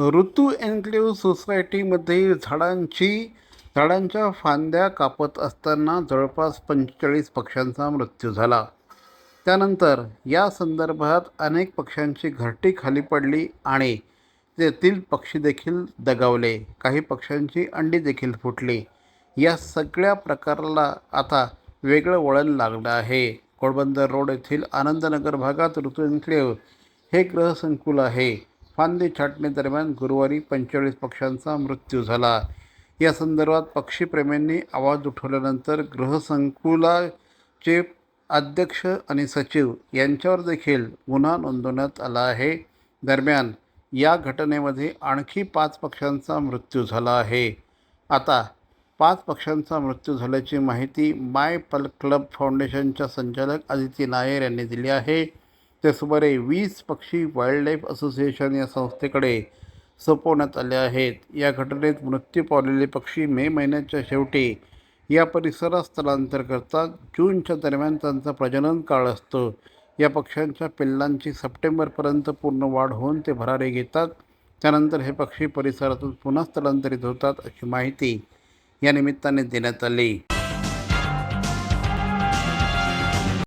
ऋतू एन्क्लेव्ह सोसायटीमध्ये झाडांची झाडांच्या फांद्या कापत असताना जवळपास पंचेचाळीस पक्ष्यांचा मृत्यू झाला. त्यानंतर या संदर्भात अनेक पक्ष्यांची घरटी खाली पडली आणि तेथील पक्षी देखील दगावले. काही पक्ष्यांची अंडी देखील फुटली. या सगळ्या प्रकाराला आता वेगळं वळण लागलं आहे. घोडबंदर रोड येथील आनंदनगर भागात ऋतू एन्क्लेव्ह हे ग्रहसंकुल आहे. फांदी छाटणी दरम्यान गुरुवारी पंचेचाळीस पक्ष्यांचा मृत्यू झाला. या संदर्भात पक्षीप्रेमींनी आवाज उठवल्यानंतर गृहसंकुलाचे अध्यक्ष आणि सचिव यांच्यावर देखील गुन्हा नोंदवण्यात आला आहे. दरम्यान या घटनेमध्ये आणखी पाच पक्ष्यांचा मृत्यू झाला आहे. आता पाच पक्ष्यांचा मृत्यू झाल्याची माहिती माय पल क्लब फाउंडेशनच्या संचालक आदिती नायर यांनी दिली आहे. ते सुमारे वीस पक्षी वाईल्डलाईफ असोसिएशन या संस्थेकडे सोपवण्यात आले आहेत. या घटनेत मृत्यू पावलेले पक्षी मे महिन्याच्या शेवटी या परिसरात स्थलांतर करतात जूनच्या दरम्यान त्यांचा प्रजनन काळ असतो. या पक्ष्यांच्या पिल्लांची सप्टेंबरपर्यंत पूर्ण वाढ होऊन ते भरारी घेतात. त्यानंतर हे पक्षी परिसरातून पुन्हा स्थलांतरित होतात अशी माहिती या निमित्ताने देण्यात आली.